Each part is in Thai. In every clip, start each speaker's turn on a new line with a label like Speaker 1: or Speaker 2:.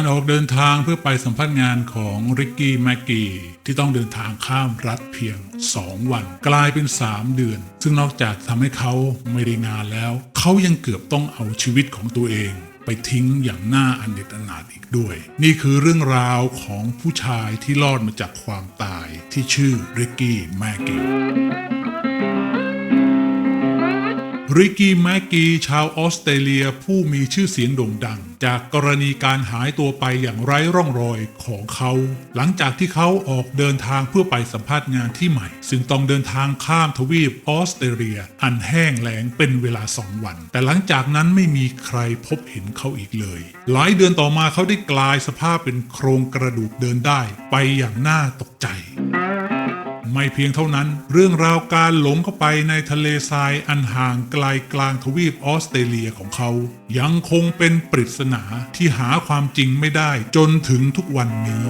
Speaker 1: การออกเดินทางเพื่อไปสัมภาษณ์งานของริกกี้แมกกี้ที่ต้องเดินทางข้ามรัฐเพียง 2 วัน กลายเป็น 3 เดือน ซึ่งนอกจากทำให้เขาไม่ได้งานแล้ว เขายังเกือบต้องเอาชีวิตของตัวเองไปทิ้งอย่างน่าอันเด็ดอนาถอีกด้วย นี่คือเรื่องราวของผู้ชายที่รอดมาจากความตายที่ชื่อริกกี้แมกกี้ริกกี้แมกกี้ชาวออสเตรเลียผู้มีชื่อเสียงโด่งดัง จากกรณีการหายตัวไปอย่างไร้ร่องรอยของเขา หลังจากที่เขาออกเดินทางเพื่อไปสัมภาษณ์งานที่ใหม่ ซึ่งต้องเดินทางข้ามทวีปออสเตรเลีย อันแห้งแล้งเป็นเวลาสองวัน แต่หลังจากนั้นไม่มีใครพบเห็นเขาอีกเลย หลายเดือนต่อมาเขาได้กลายสภาพเป็นโครงกระดูกเดินได้ ไปอย่างน่าตกใจ ไม่เพียงเท่านั้น เรื่องราวการหลงเข้าไปในทะเลทรายอันห่างไกลกลางทวีปออสเตรเลียของเขา ยังคงเป็นปริศนาที่หาความจริงไม่ได้จนถึงทุกวันนี้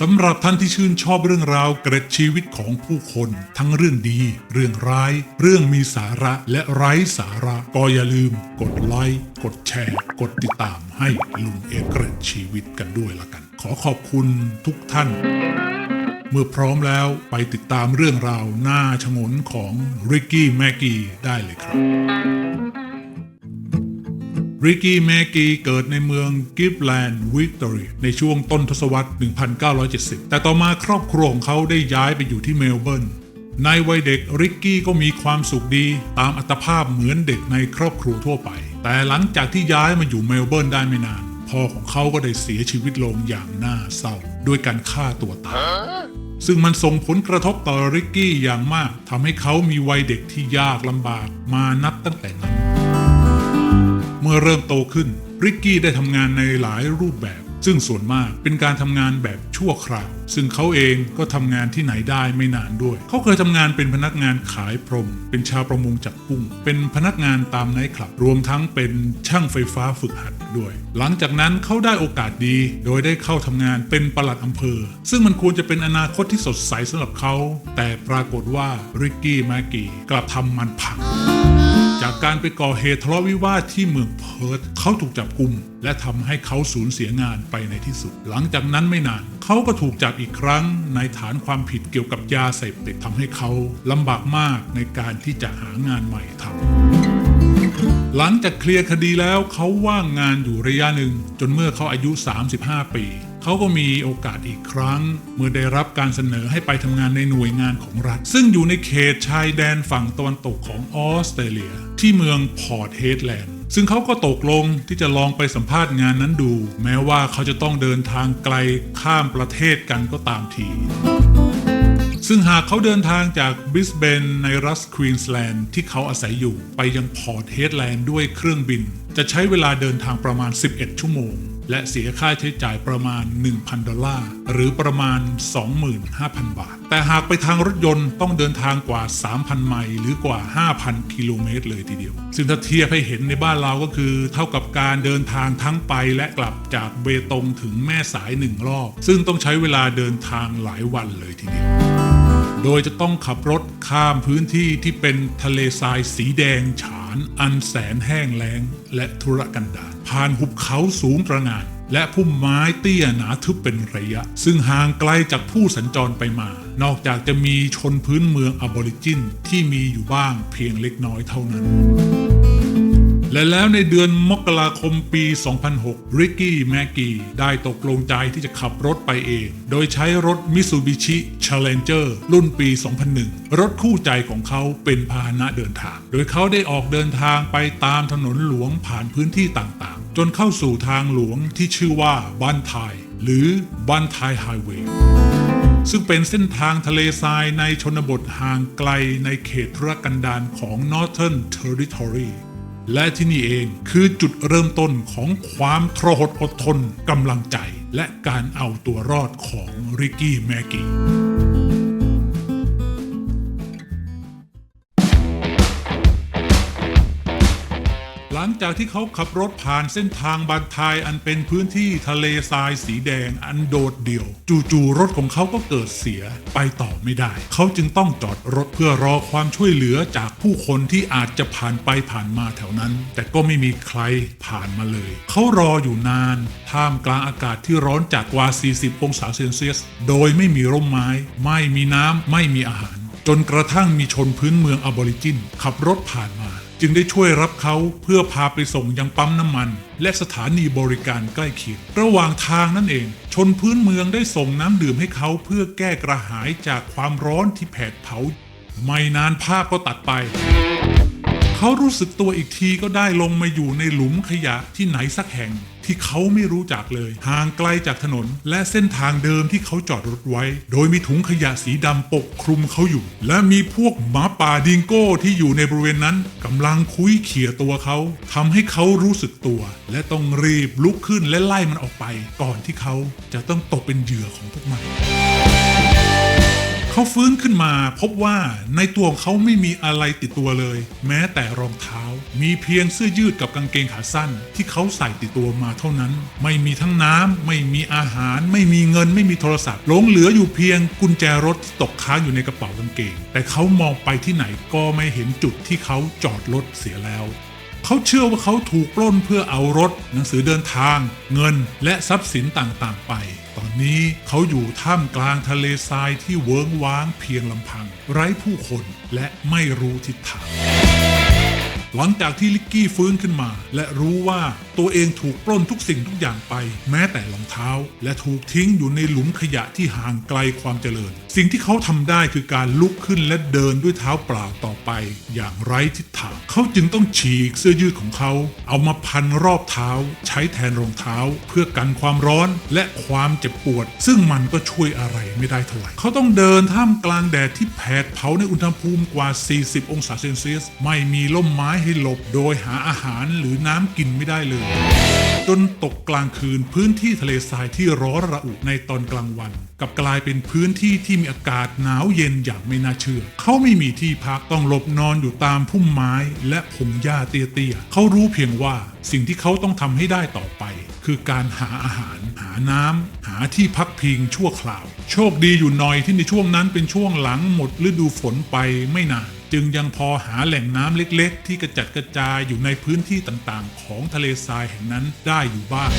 Speaker 1: สำหรับท่านที่ชื่นชอบเรื่องราวเกร็ดชีวิตของผู้คน ทั้งเรื่องดี เรื่องร้าย เรื่องมีสาระและไร้สาระ ก็อย่าลืม กดไลค์กดแชร์ กดติดตามให้ลุงเอกเกร็ดชีวิตกันด้วยละกัน ขอขอบคุณทุกท่าน เมื่อพร้อมแล้วไปติดตามเรื่องราวหน้าชงนของริกกี้แมกกี้ได้เลยครับริกกี้แมกกี้เกิดในเมืองกิฟแลนด์วิกตอรีในช่วงต้นทศวรรษ 1970 แต่ต่อมาครอบครัวของเขาได้ย้ายไปอยู่ที่เมลเบิร์นในวัยเด็กริกกี้ก็มีความสุขดีตามอัตภาพเหมือนเด็กในครอบครัวทั่วไป แต่หลังจากที่ย้ายมาอยู่เมลเบิร์นได้ไม่นาน พ่อของเขาก็ได้เสียชีวิตลงอย่างน่าเศร้า ด้วยการฆ่าตัวตาย ซึ่งมันส่งผลกระทบต่อริกกี้อย่างมากทำให้เขามีวัยเด็กที่ยากลำบากมานับตั้งแต่นั้น เมื่อเริ่มโตขึ้นริกกี้ได้ทำงานในหลายรูปแบบ ซึ่งส่วนมากเป็นการทำงานแบบชั่วคราว ซึ่งเขาเองก็ทำงานที่ไหนได้ไม่นานด้วย เขาเคยทำงานเป็นพนักงานขายพรม เป็นชาวประมงจับกุ้ง เป็นพนักงานตามไนท์คลับ รวมทั้งเป็นช่างไฟฟ้าฝึกหัดด้วย หลังจากนั้นเขาได้โอกาสดี โดยได้เข้าทำงานเป็นปลัดอำเภอ ซึ่งมันควรจะเป็นอนาคตที่สดใสสำหรับเขา แต่ปรากฏว่าริกกี้แมกกี้กลับทำมันพัง จากการไปก่อเหตุทะเลาะวิวาทที่เมืองเพิร์ธเขาถูกจับกุม และทำให้เขาสูญเสียงานไปในที่สุด หลังจากนั้นไม่นาน เขาก็ถูกจับอีกครั้ง ในฐานความผิดเกี่ยวกับยาเสพติดทำให้เขาลำบากมากในการที่จะหางานใหม่ทำหลังจากเคลียร์คดีแล้วเขาว่างงานอยู่ระยะหนึ่ง จนเมื่อเขาอายุ 35 ปี เขาก็มีโอกาสอีกครั้ง เมื่อได้รับการเสนอให้ไปทำงานในหน่วยงานของรัฐ ซึ่งอยู่ในเขตชายแดนฝั่งตะวันตกของออสเตรเลีย ที่เมืองพอร์ตเฮดแลนด์ซึ่งเขาก็ตกลงที่จะลองไปสัมภาษณ์งานนั้นดู แม้ว่าเขาจะต้องเดินทางไกลข้ามประเทศกันก็ตามทีซึ่งหากเขาเดินทางจากบริสเบนในรัฐควีนสแลนด์ที่เขาอาศัยอยู่ไปยังพอร์ตเฮดแลนด์ด้วยเครื่องบิน จะใช้เวลาเดินทางประมาณ 11 ชั่วโมง และเสียค่าใช้จ่ายประมาณ 1,000 ดอลลาร์ หรือประมาณ 25,000 บาท แต่หากไปทางรถยนต์ต้องเดินทางกว่า 3,000 ไมล์หรือกว่า 5,000 กิโลเมตรเลยทีเดียว ซึ่งถ้าเทียบให้เห็นในบ้านเราก็คือ เท่ากับการเดินทางทั้งไปและกลับจากเบตงถึงแม่สายหนึ่งรอบ ซึ่งต้องใช้เวลาเดินทางหลายวันเลยทีเดียวโดยจะต้องขับรถข้ามพื้นที่ที่เป็นทะเลทรายสีแดงฉา นอันแสนแห้งแล้งและทุรกันดารผ่านหุบเขาสูงตระหง่านและพุ่มไม้เตี้ยหนาทึบเป็นระยะ ซึ่งห่างไกลจากผู้สัญจรไปมา นอกจากจะมีชนพื้นเมืองอบอริจินที่มีอยู่บ้างเพียงเล็กน้อยเท่านั้น และแล้วในเดือนมกราคมปี 2006 ริกกี้แมกกี้ได้ตกลงใจที่จะขับรถไปเอง โดยใช้รถ Mitsubishi Challenger รุ่นปี 2001 รถคู่ใจของเขาเป็นพาหนะเดินทาง โดยเขาได้ออกเดินทางไปตามถนนหลวงผ่านพื้นที่ต่างๆ จนเข้าสู่ทางหลวงที่ชื่อว่าบันไทย หรือบันไทยไฮเวย์ซึ่งเป็นเส้นทางทะเลทรายในชนบทห่างไกลในเขตธุรกันดารของ Northern Territory และที่นี่เองคือจุดเริ่มต้นของความทรหดอดทนกำลังใจ และการเอาตัวรอดของริกกี้แมกกี้ จากที่เขาขับรถผ่านเส้นทางบานทายอันเป็นพื้นที่ทะเลทรายสีแดงอันโดดเดี่ยว จู่ๆรถของเขาก็เกิดเสียไปต่อไม่ได้ เขาจึงต้องจอดรถเพื่อรอความช่วยเหลือจากผู้คนที่อาจจะผ่านไปผ่านมาแถวนั้น แต่ก็ไม่มีใครผ่านมาเลย เขารออยู่นาน ท่ามกลางอากาศที่ร้อนจัดกว่า 40 องศาเซลเซียส โดยไม่มีร่มไม้ ไม่มีน้ำไม่มีอาหาร จนกระทั่งมีชนพื้นเมืองอบอริจิน ขับรถผ่านมา จึงได้ช่วยรับเขาเพื่อพาไปส่งยังปั๊มน้ำมัน และสถานีบริการใกล้เคียงระหว่างทางนั่นเอง ชนพื้นเมืองได้ส่งน้ำดื่มให้เขาเพื่อแก้กระหายจากความร้อนที่แผดเผา ไม่นานภาพก็ตัดไป เขารู้สึกตัวอีกทีก็ได้ลงมาอยู่ในหลุมขยะที่ไหนสักแห่ง ที่เขาไม่รู้จักเลย ห่างไกลจากถนน และเส้นทางเดิมที่เขาจอดรถไว้ โดยมีถุงขยะสีดำปกคลุมเขาอยู่ และมีพวกหมาป่าดิงโก้ที่อยู่ในบริเวณนั้นกำลังคุยเขี่ยตัวเขาทำให้เขารู้สึกตัว และต้องรีบลุกขึ้นและไล่มันออกไป ก่อนที่เขาจะต้องตกเป็นเหยื่อของพวกมัน เขาฟื้นขึ้นมาพบว่าในตัวของเขาไม่มีอะไรติดตัวเลย แม้แต่รองเท้า มีเพียงเสื้อยืดกับกางเกงขาสั้น ที่เขาใส่ติดตัวมาเท่านั้น ไม่มีทั้งน้ำไม่มีอาหาร ไม่มีเงิน ไม่มีโทรศัพท์หลงเหลืออยู่เพียงกุญแจรถที่ตกค้างอยู่ในกระเป๋ากางเกง แต่เขามองไปที่ไหนก็ไม่เห็นจุดที่เขาจอดรถเสียแล้ว เขาเชื่อว่าเขาถูกปล้นเพื่อเอารถ หนังสือเดินทาง เงินและทรัพย์สินต่างๆ ไป ตอนนี้เขาอยู่ท่ามกลางทะเลทรายที่เวิ้งว้างเพียงลำพัง ไร้ผู้คนและไม่รู้ทิศทาง หลังจากที่ลิกกี้ฟื้นขึ้นมา และรู้ว่าตัวเองถูกปล้นทุกสิ่งทุกอย่างไป แม้แต่รองเท้า และถูกทิ้งอยู่ในหลุมขยะที่ห่างไกลความเจริญ สิ่งที่เขาทำได้คือการลุกขึ้นและเดินด้วยเท้าเปล่าต่อไป อย่างไร้ทิศทางเขาจึงต้องฉีกเสื้อยืดของเขา เอามาพันรอบเท้า ใช้แทนรองเท้า เพื่อกันความร้อนและความเจ็บปวด ซึ่งมันก็ช่วยอะไรไม่ได้เท่าไหร่เขาต้องเดินท่ามกลางแดดที่แผดเผาในอุณหภูมิกว่า 40 องศาเซลเซียส ไม่มีร่มไม้ให้หลบโดยหาอาหารหรือน้ำกินไม่ได้เลย จนตกกลางคืนพื้นที่ทะเลทรายที่ร้อนระอุในตอนกลางวัน กับกลายเป็นพื้นที่ที่มีอากาศหนาวเย็นอย่างไม่น่าเชื่อ เขาไม่มีที่พักต้องหลบนอนอยู่ตามพุ่มไม้และพงหญ้าเตี้ยๆเขารู้เพียงว่าสิ่งที่เขาต้องทำให้ได้ต่อไป คือการหาอาหาร หาน้ำหาที่พักพิงชั่วคราว โชคดีอยู่หน่อยที่ในช่วงนั้นเป็นช่วงหลังหมดฤดูฝนไปไม่นาน จึงยังพอหาแหล่งน้ำเล็กๆ ที่กระจัดกระจายอยู่ในพื้นที่ต่างๆ ของทะเลทรายแห่งนั้นได้อยู่บ้าง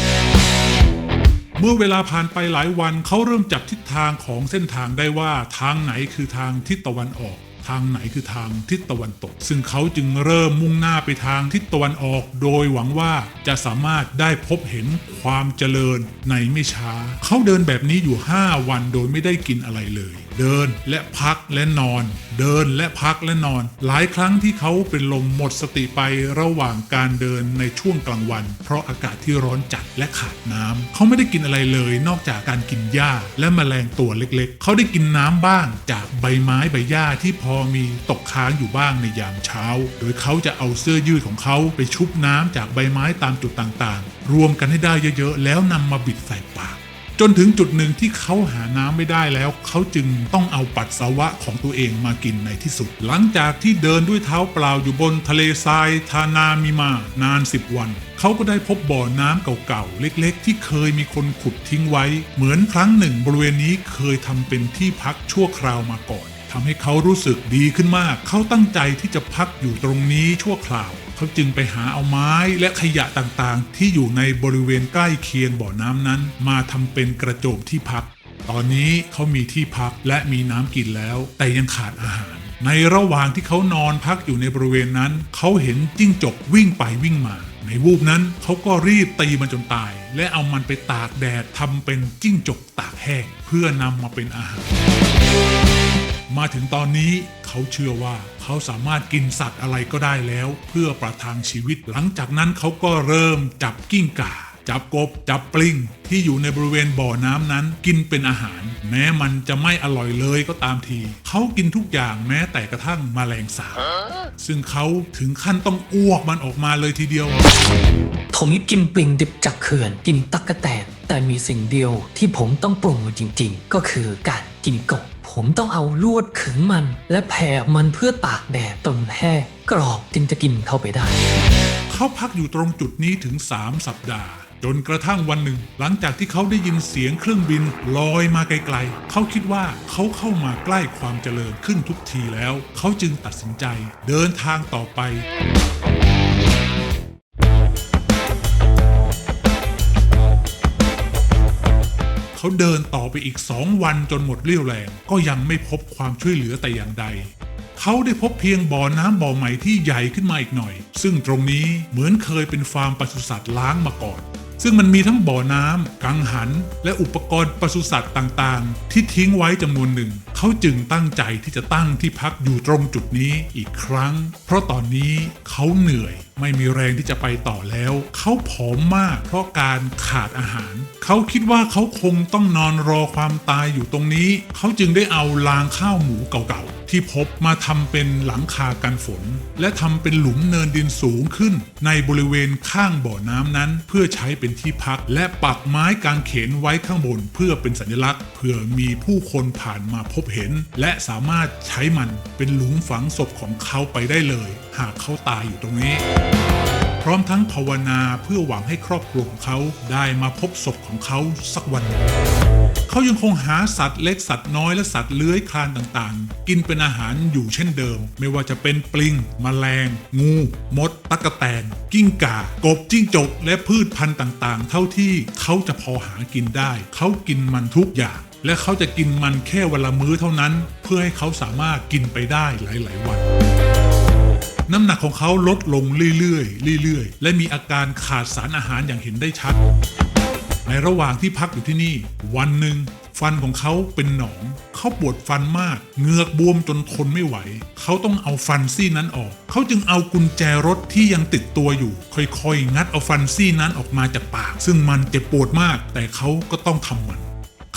Speaker 1: เมื่อเวลาผ่านไปหลายวันเขาเริ่มจับทิศทางของเส้นทางได้ว่าทางไหนคือทางทิศตะวันออกทางไหนคือทางทิศตะวันตก ซึ่งเขาจึงเริ่มมุ่งหน้าไปทางทิศตะวันออก โดยหวังว่าจะสามารถได้พบเห็นความเจริญในไม่ช้า เขาเดินแบบนี้อยู่ 5 วันโดยไม่ได้กินอะไรเลย เดินและพักและนอน เดินและพักและนอน หลายครั้งที่เขาเป็นลมหมดสติไประหว่างการเดินในช่วงกลางวัน เพราะอากาศที่ร้อนจัดและขาดน้ำเขาไม่ได้กินอะไรเลยนอกจากการกินหญ้าและแมลงตัวเล็กๆ เขาได้กินน้ำบ้างจากใบไม้ใบหญ้าที่พอมีตกค้างอยู่บ้างในยามเช้า โดยเขาจะเอาเสื้อยืดของเขาไปชุบน้ำจากใบไม้ตามจุดต่างๆ รวมกันให้ได้เยอะๆ แล้วนำมาบิดใส่ปาก จนถึงจุดหนึ่งที่เขาหาน้ำไม่ได้แล้ว เขาจึงต้องเอาปัสสาวะของตัวเองมากินในที่สุด หลังจากที่เดินด้วยเท้าเปล่าอยู่บนทะเลทรายทานามิมานาน 10 วัน เขาก็ได้พบบ่อน้ำเก่าๆ เล็กๆ ที่เคยมีคนขุดทิ้งไว้ เหมือนครั้งหนึ่งบริเวณนี้เคยทำเป็นที่พักชั่วคราวมาก่อนทำให้เขารู้สึกดีขึ้นมาก เขาตั้งใจที่จะพักอยู่ตรงนี้ชั่วคราว เขาจึงไปหาเอาไม้และขยะต่างๆ ที่อยู่ในบริเวณใกล้เคียงบ่อน้ำนั้น มาทำเป็นกระโจมที่พัก ตอนนี้เขามีที่พักและมีน้ำกินแล้ว แต่ยังขาดอาหาร ในระหว่างที่เขานอนพักอยู่ในบริเวณนั้น เขาเห็นจิ้งจกวิ่งไปวิ่งมา ในวูบนั้นเขาก็รีบตีมันจนตาย และเอามันไปตากแดดทำเป็นจิ้งจกตากแห้งเพื่อนำมาเป็นอาหาร มาถึงตอนนี้เขาเชื่อว่าเขาสามารถกินสัตว์อะไรก็ได้แล้ว เพื่อประทังชีวิต หลังจากนั้นเขาก็เริ่มจับกิ้งก่า จับกบ จับปลิง ที่อยู่ในบริเวณบ่อน้ำนั้น กินเป็นอาหาร แม้มันจะไม่อร่อยเลยก็ตามที เขากินทุกอย่างแม้แต่กระทั่งแมลงสาบซึ่งเขาถึงขั้นต้องอ้วกมันออกมาเลยทีเดียว
Speaker 2: ผมกินปลิงดิบจากเขื่อน กินตักกะแตนแต่มีสิ่งเดียวที่ผมต้องปรุงจริง ๆ ก็คือการกินกบ ผมต้องเอาลวดขึงมัน และแผ่มันเพื่อตากแดดจนแห้งกรอบจึงจะกินเข้าไปได้
Speaker 1: เขาพักอยู่ตรงจุดนี้ถึง 3 สัปดาห์ จนกระทั่งวันหนึ่ง หลังจากที่เขาได้ยินเสียงเครื่องบินลอยมาไกลๆ เขาคิดว่าเขาเข้ามาใกล้ความเจริญขึ้นทุกทีแล้ว เขาจึงตัดสินใจเดินทางต่อไป เขาเดินต่อไปอีกสองวันจนหมดเรี่ยวแรง ก็ยังไม่พบความช่วยเหลือแต่อย่างใด เขาได้พบเพียงบ่อน้ำบ่อใหม่ที่ใหญ่ขึ้นมาอีกหน่อย ซึ่งตรงนี้เหมือนเคยเป็นฟาร์มปศุสัตว์ล้างมาก่อน ซึ่งมันมีทั้งบ่อน้ำกังหัน และอุปกรณ์ปศุสัตว์ต่างๆ ที่ทิ้งไว้จำนวนหนึ่ง เขาจึงตั้งใจที่จะตั้งที่พักอยู่ตรงจุดนี้อีกครั้ง เพราะตอนนี้เขาเหนื่อยไม่มีแรงที่จะไปต่อแล้ว เขาผอมมากเพราะการขาดอาหาร เขาคิดว่าเขาคงต้องนอนรอความตายอยู่ตรงนี้ เขาจึงได้เอารางข้าวหมูเก่าๆ ที่พบมาทำเป็นหลังคากันฝน และทำเป็นหลุมเนินดินสูงขึ้น ในบริเวณข้างบ่อน้ำนั้น เพื่อใช้เป็นที่พัก และปักไม้กางเขนไว้ข้างบน เพื่อเป็นสัญลักษณ์เพื่อมีผู้คนผ่านมาพบเห็น และสามารถใช้มันเป็นหลุมฝังศพของเขาไปได้เลย หากเขาตายอยู่ตรงนี้พร้อมทั้งภาวนาเพื่อหวังให้ครอบครัวของเขาได้มาพบศพของเขาสักวันหนึ่งเขายังคงหาสัตว์เล็กสัตว์น้อยและสัตว์เลื้อยคลานต่างๆ กินเป็นอาหารอยู่เช่นเดิม ไม่ว่าจะเป็นปลิงแมลง งู มดตั๊กแตน กิ้งก่า กบจิ้งจก และพืชพันธุ์ต่างๆ เท่าที่เขาจะพอหากินได้ เขากินมันทุกอย่าง และเขาจะกินมันแค่วันละมื้อเท่านั้น เพื่อให้เขาสามารถกินไปได้หลาย ๆ วัน น้ำหนักของเขาลดลงเรื่อยๆเรื่อยๆ และมีอาการขาดสารอาหารอย่างเห็นได้ชัด ในระหว่างที่พักอยู่ที่นี่ วันหนึ่งฟันของเขาเป็นหนอง เขาปวดฟันมากเหงือกบวมจนทนไม่ไหว เขาต้องเอาฟันซี่นั้นออก เขาจึงเอากุญแจรถที่ยังติดตัวอยู่ ค่อยๆ งัดเอาฟันซี่นั้นออกมาจากปาก ซึ่งมันเจ็บปวดมาก แต่เขาก็ต้องทำมัน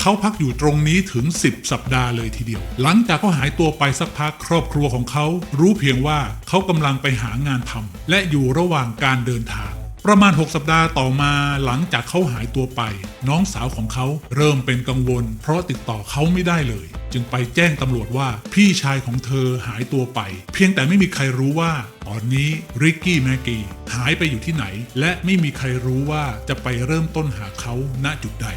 Speaker 1: เขาพักอยู่ตรงนี้ถึง 10 สัปดาห์เลยทีเดียว หลังจากเขาหายตัวไปสักพักครอบครัวของเขา รู้เพียงว่าเขากำลังไปหางานทำและอยู่ระหว่างการเดินทางประมาณ 6 สัปดาห์ต่อมาหลังจากเขาหายตัวไป น้องสาวของเขาเริ่มเป็นกังวล เพราะติดต่อเขาไม่ได้เลย จึงไปแจ้งตำรวจว่าพี่ชายของเธอหายตัวไป เพียงแต่ไม่มีใครรู้ว่า ตอนนี้ริกกี้แมกกี้หายไปอยู่ที่ไหน และไม่มีใครรู้ว่าจะไปเริ่มต้นหาเขาณจุดใด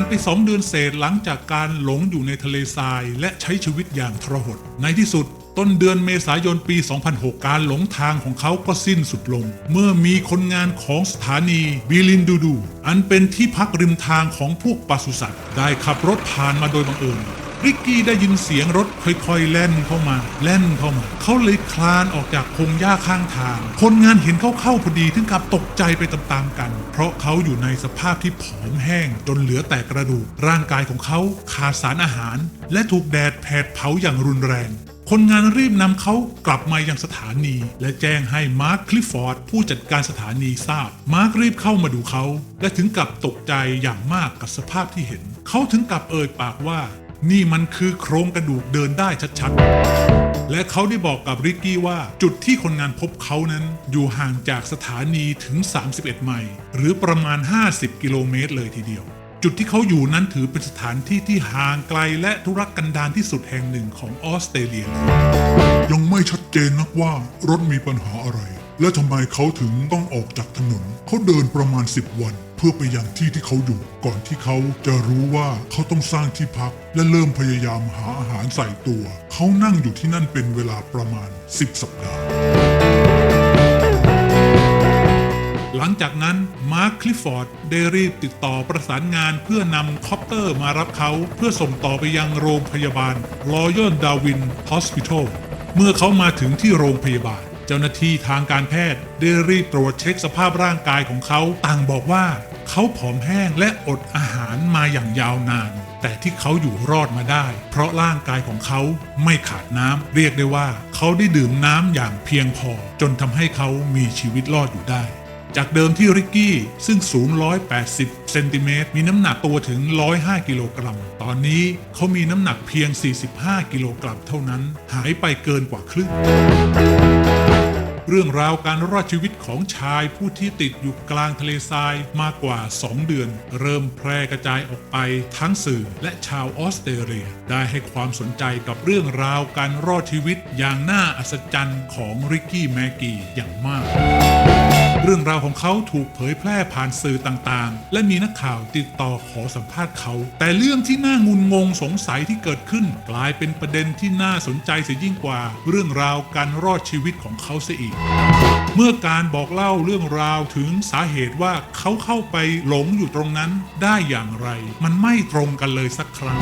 Speaker 1: านไปสองเดือนเศษหลังจากการหลงอยู่ในทะเลทราย และใช้ชีวิตอย่างทรหด ในที่สุด ต้นเดือนเมษายนปี 2006 การหลงทางของเขาก็สิ้นสุดลง เมื่อมีคนงานของสถานีบิลินดูดู อันเป็นที่พักริมทางของพวกปศุสัตว์ ได้ขับรถผ่านมาโดยบังเอิญ ริกกี้ได้ยินเสียงรถค่อยๆแล่นเข้ามา แล่นเข้ามา เขาเลยคลานออกจากพงหญ้าข้างทาง คนงานเห็นเขาเข้าพอดีถึงกับตกใจไปตามๆกัน เพราะเขาอยู่ในสภาพที่ผอมแห้ง จนเหลือแต่กระดูก ร่างกายของเขาขาดสารอาหาร และถูกแดดแผดเผาอย่างรุนแรงคนงานรีบนำเขากลับมายังสถานี และแจ้งให้มาร์คคลิฟฟอร์ดผู้จัดการสถานีทราบ มาร์ครีบเข้ามาดูเขา และถึงกับตกใจอย่างมากกับสภาพที่เห็น เขาถึงกับเอ่ยปากว่า นี่มันคือโครงกระดูกเดินได้ชัดๆ และเขาได้บอกกับริกกี้ว่าจุดที่คนงานพบเขานั้น อยู่ห่างจากสถานีถึง 31 ไมล์หรือประมาณ 50 กิโลเมตรเลยทีเดียว จุดที่เขาอยู่นั้นถือเป็นสถานที่ที่ห่างไกลและทุรกันดารที่สุดแห่งหนึ่งของออสเตรเลียเลย
Speaker 3: ยังไม่ชัดเจนนักว่ารถมีปัญหาอะไร และทำไมเขาถึงต้องออกจากถนนเขาเดินประมาณ 10 วัน เพื่อไปยังที่ที่เขาอยู่ ก่อนที่เขาจะรู้ว่าเขาต้องสร้างที่พัก และเริ่มพยายามหาอาหารใส่ตัว เขานั่งอยู่ที่นั่นเป็นเวลาประมาณ 10 สัปดาห์
Speaker 1: หลังจากนั้นมาร์คคลิฟฟอร์ดได้รีบติดต่อประสานงานเพื่อนำคอปเตอร์มารับเขาเพื่อส่งต่อไปยังโรงพยาบาล Royal Darwin Hospital เมื่อเขามาถึงที่โรงพยาบาล เจ้าหน้าที่ทางการแพทย์ได้รีบตรวจเช็คสภาพร่างกายของเขาต่างบอกว่าเขาผอมแห้งและอดอาหารมาอย่างยาวนาน แต่ที่เขาอยู่รอดมาได้ เพราะร่างกายของเขาไม่ขาดน้ำเรียกได้ว่า เขาได้ดื่มน้ำอย่างเพียงพอ จนทำให้เขามีชีวิตรอดอยู่ได้ จากเดิมที่ริกกี้ซึ่งสูง 180 เซนติเมตร มีน้ำหนักตัวถึง 105 กิโลกรัม ตอนนี้เขามีน้ำหนักเพียง 45 กิโลกรัมเท่านั้น หายไปเกินกว่าครึ่ง เรื่องราวการรอดชีวิตของชายผู้ที่ติดอยู่กลางทะเลทรายมากกว่า 2 เดือน เริ่มแพร่กระจายออกไปทั้งสื่อและชาวออสเตรเลีย ได้ให้ความสนใจกับเรื่องราวการรอดชีวิตอย่างน่าอัศจรรย์ของริกกี้แมกกี้อย่างมาก เรื่องราวของเขาถูกเผยแพร่ผ่านสื่อต่างๆ และมีนักข่าวติดต่อขอสัมภาษณ์เขา แต่เรื่องที่น่างุนงงสงสัยที่เกิดขึ้น กลายเป็นประเด็นที่น่าสนใจเสียยิ่งกว่า เรื่องราวการรอดชีวิตของเขาเสียอีก เมื่อการบอกเล่าเรื่องราวถึงสาเหตุว่าเขาเข้าไปหลงอยู่ตรงนั้นได้อย่างไร มันไม่ตรงกันเลยสักครั้ง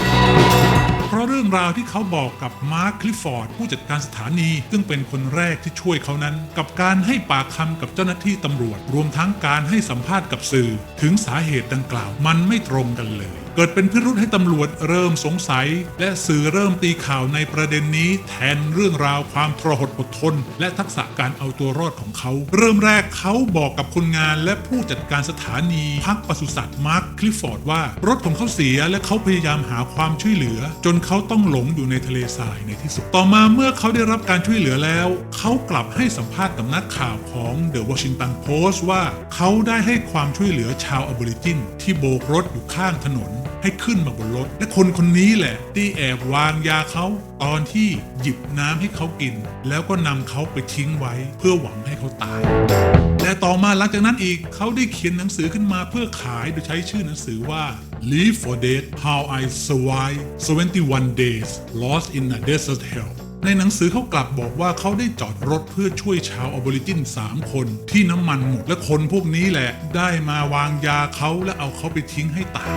Speaker 1: เพราะเรื่องราวที่เขาบอกกับมาร์คคลิฟฟอร์ดผู้จัดการสถานี ซึ่งเป็นคนแรกที่ช่วยเขานั้น กับการให้ปากคำกับเจ้าหน้าที่ตำรวจ รวมทั้งการให้สัมภาษณ์กับสื่อ ถึงสาเหตุดังกล่าวมันไม่ตรงกันเลย เกิดเป็นพิรุธให้ตำรวจเริ่มสงสัย และสื่อเริ่มตีข่าวในประเด็นนี้แทนเรื่องราวความทรหดอดทน และทักษะการเอาตัวรอดของเขา เริ่มแรกเขาบอกกับคนงานและผู้จัดการสถานีพักปศุสัตว์มาร์คคลิฟฟอร์ดว่ารถของเขาเสียและเขาพยายามหาความช่วยเหลือ จนเขาต้องหลงอยู่ในทะเลทรายในที่สุด ต่อมาเมื่อเขาได้รับการช่วยเหลือแล้ว เขากลับให้สัมภาษณ์กับนักข่าวของ The Washington Post ว่า เขาได้ให้ความช่วยเหลือชาวอเบอริจินที่โบกรถอยู่ข้างถนน ให้ขึ้นมาบนรถ และคนคนนี้แหละ ที่แอบวางยาเขาตอนที่หยิบน้ำให้เขากิน แล้วก็นำเขาไปทิ้งไว้เพื่อหวังให้เขาตายแต่ต่อมาหลังจากนั้นอีกเขาได้เขียนหนังสือขึ้นมาเพื่อขายโดยใช้ชื่อหนังสือว่า Live for Dead How I Survived 21 Days Lost in a Desert Hell ในหนังสือเขากลับบอกว่าเขาได้จอดรถเพื่อช่วยชาวออบอริจิน 3 คน ที่น้ำมันหมดและคนพวกนี้แหละ ได้มาวางยาเขาและเอาเขาไปทิ้งให้ตาย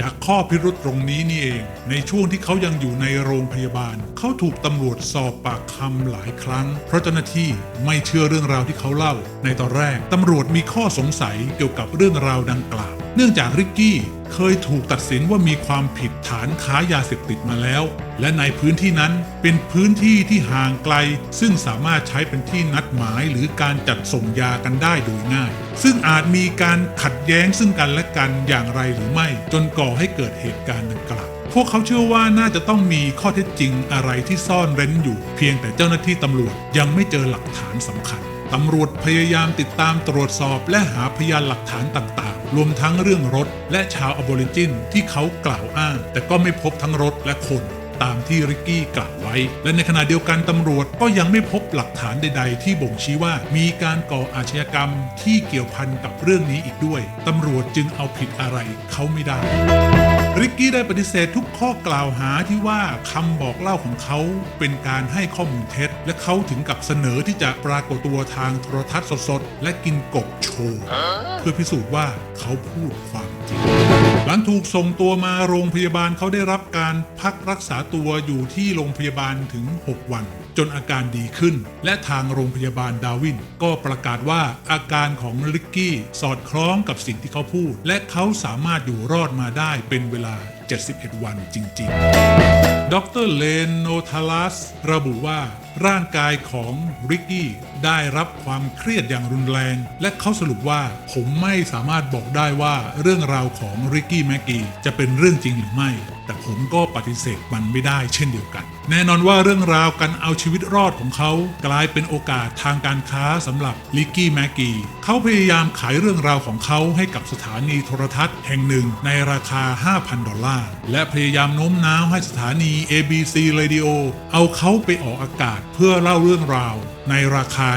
Speaker 1: จากข้อพิรุษตรงนี้นี่เอง ในช่วงที่เขายังอยู่ในโรงพยาบาล เขาถูกตำรวจสอบปากคำหลายครั้ง เพราะเจ้าหน้าที่ไม่เชื่อเรื่องราวที่เขาเล่า ในตอนแรกตำรวจมีข้อสงสัยเกี่ยวกับเรื่องราวดังกล่าว เนื่องจากริกกี้ เคยถูกตัดสินว่ามีความผิดฐานค้ายาเสพติดมาแล้ว และในพื้นที่นั้นเป็นพื้นที่ที่ห่างไกล ซึ่งสามารถใช้เป็นที่นัดหมายหรือการจัดส่งยากันได้โดยง่าย ซึ่งอาจมีการขัดแย้งซึ่งกันและกันอย่างไรหรือไม่ จนก่อให้เกิดเหตุการณ์ดังกล่าวพวกเขาเชื่อว่าน่าจะต้องมีข้อเท็จจริงอะไรที่ซ่อนเร้นอยู่ เพียงแต่เจ้าหน้าที่ตำรวจยังไม่เจอหลักฐานสำคัญ ตำรวจพยายามติดตามตรวจสอบและหาพยานหลักฐานต่างๆ รวมทั้งเรื่องรถ และชาวออบอริจินที่เขากล่าวอ้าง แต่ก็ไม่พบทั้งรถและคนตามที่ริกกี้กล่าวไว้ และในขณะเดียวกันตำรวจก็ยังไม่พบหลักฐานใด ๆ ที่บ่งชี้ว่ามีการก่ออาชญากรรมที่เกี่ยวพันกับเรื่องนี้อีกด้วย ตำรวจจึงเอาผิดอะไรเขาไม่ได้ ริกกี้ได้ปฏิเสธทุกข้อกล่าวหาที่ว่าคำบอกเล่าของเขาเป็นการให้ข้อมูลเท็จ และเขาถึงกับเสนอที่จะปรากฏตัวทางโทรทัศน์สดๆ และกินกบโชว์ เพื่อพิสูจน์ว่าเขาพูดความจริง หลังถูกส่งตัวมาโรงพยาบาลเขาได้รับการพักรักษาตัวอยู่ที่โรงพยาบาลถึง 6 วัน จนอาการดีขึ้น และทางโรงพยาบาลดาวิน ก็ประกาศว่าอาการของลิกกี้สอดคล้องกับสิ่งที่เขาพูด และเขาสามารถอยู่รอดมาได้เป็นเวลา 71 วันจริง ๆ ดรเลนโนทาลัสระบุว่า ร่างกายของริกกี้ได้รับความเครียดอย่างรุนแรง และเขาสรุปว่าผมไม่สามารถบอกได้ว่าเรื่องราวของริกกี้แม็กกี้จะเป็นเรื่องจริงหรือไม่ แต่ผมก็ปฏิเสธมันไม่ได้เช่นเดียวกัน แน่นอนว่าเรื่องราวการเอาชีวิตรอดของเขากลายเป็นโอกาสทางการค้าสำหรับลิกกี้แม็กกี้เขาพยายามขายเรื่องราวของเขาให้กับสถานีโทรทัศน์แห่งหนึ่งในราคา 5,000 ดอลลาร์ และพยายามโน้มน้าวให้สถานี ABC Radio เอาเขาไปออกอากาศเพื่อเล่าเรื่องราวในราคา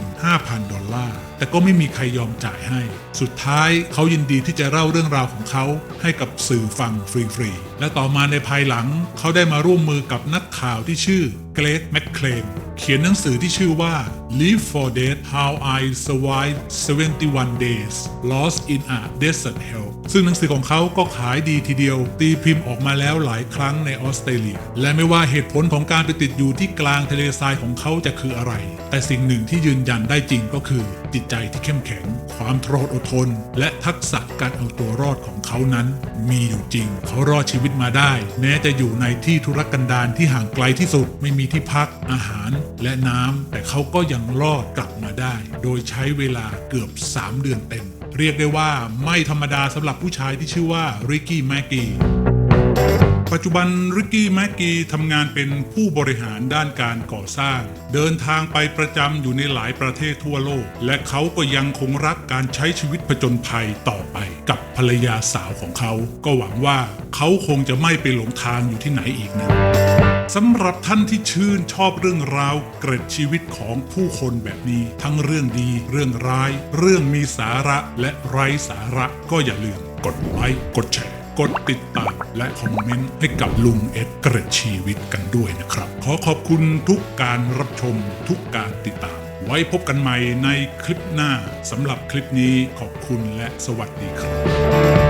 Speaker 1: 15,000 ดอลลาร์ แต่ก็ไม่มีใครยอมจ่ายให้ สุดท้ายเขายินดีที่จะเล่าเรื่องราวของเขาให้กับสื่อฟังฟรีๆ และต่อมาในภายหลังเขาได้มาร่วมมือกับนักข่าวที่ชื่อเกรกแมคเคลนเขียนหนังสือที่ชื่อว่า Live for Dead How I Survived 71 Days Lost in a Desert Hell ซึ่งหนังสือของเขาก็ขายดีทีเดียว ตีพิมพ์ออกมาแล้วหลายครั้งในออสเตรเลีย และไม่ว่าเหตุผลของการไปติดอยู่ที่กลางทะเลทรายของเขาจะคืออะไร แต่สิ่งหนึ่งที่ยืนยันได้จริงก็คือ จิตใจที่เข้มแข็ง ความทรหดอดทน และทักษะการเอาตัวรอดของเขานั้น มีอยู่จริง เขารอดชีวิตมาได้ แม้จะอยู่ในที่ทุรกันดารที่ห่างไกลที่สุด ไม่มีที่พักอาหารและน้ำแต่เขาก็ยัยังรอดกลับมาได้ โดยใช้เวลาเกือบ 3 เดือนเต็ม เรียกได้ว่าไม่ธรรมดาสำหรับผู้ชายที่ชื่อว่าริกกี้แมกกี้ ปัจจุบันริกกี้แม็กกี้ทำงานเป็นผู้บริหารด้านการก่อสร้าง เดินทางไปประจำอยู่ในหลายประเทศทั่วโลก และเขาก็ยังคงรักการใช้ชีวิตผจญภัยต่อไปกับภรรยาสาวของเขา ก็หวังว่าเขาคงจะไม่ไปหลงทางอยู่ที่ไหนอีกนะสำหรับท่านที่ชื่นชอบเรื่องราวเกร็ดชีวิตของผู้คนแบบนี้ ทั้งเรื่องดี เรื่องร้าย เรื่องมีสาระและไร้สาระก็อย่าลืมกดไลค์กดแชร์ กดติดตามและคอมเมนต์ให้กับลุงเอ็ดเกร็ดชีวิตกันด้วยนะครับ ขอขอบคุณทุกการรับชมทุกการติดตาม ไว้พบกันใหม่ในคลิปหน้าสำหรับคลิปนี้ขอบคุณและสวัสดีครับ